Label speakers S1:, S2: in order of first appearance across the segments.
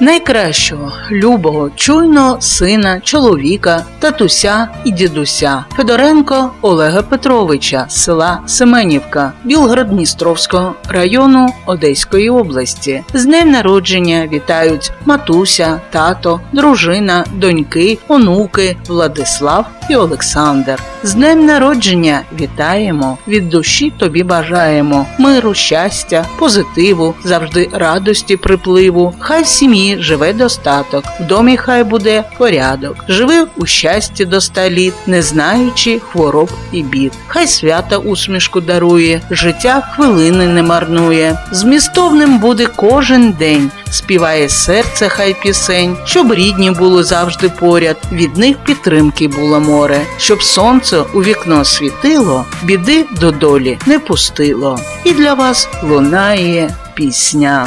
S1: найкращого, любого, чуйного сина, чоловіка, татуся і дідуся Федоренко Олега Петровича села Семенівка Білгород-Дністровського району Одеської області. З днем народження вітають матуся, тато, дружина, доньки, онуки Владислав і Олександр. З днем народження вітаємо, від душі тобі бажаємо миру, щастя, позитиву, завжди радості, припливу. Хай в сім'ї живе достаток, в домі хай буде порядок. Живи у щасті до ста літ, не знаючи хвороб і бід. Хай свята усмішку дарує, життя хвилини не марнує. Змістовним буде кожен день, співає серце хай пісень, щоб рідні були завжди поряд, від них підтримки було море, щоб сонце у вікно світило, біди до долі не пустило. І для вас лунає пісня.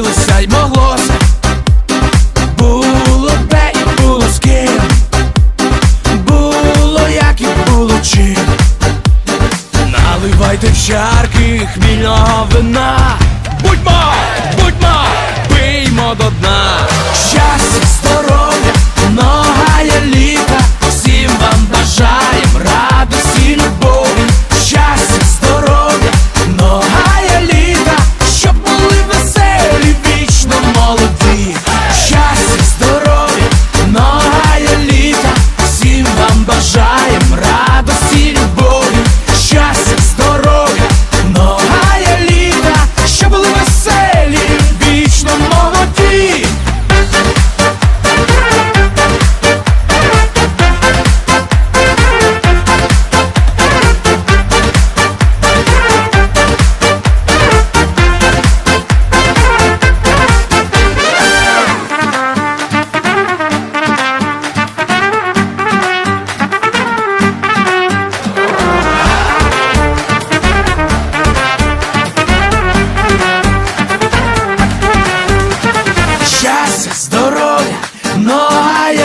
S2: Хотілося й моглося, було де і було з ким, було як і було чим. Наливайте в чарки хмільного вина. Будьмо, будьмо, пиймо до дна. Щастя, здоров'я,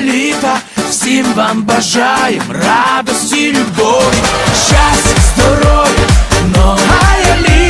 S2: літа, всім вам бажаєм радості, любові, щастя, здоров'я, многая літа,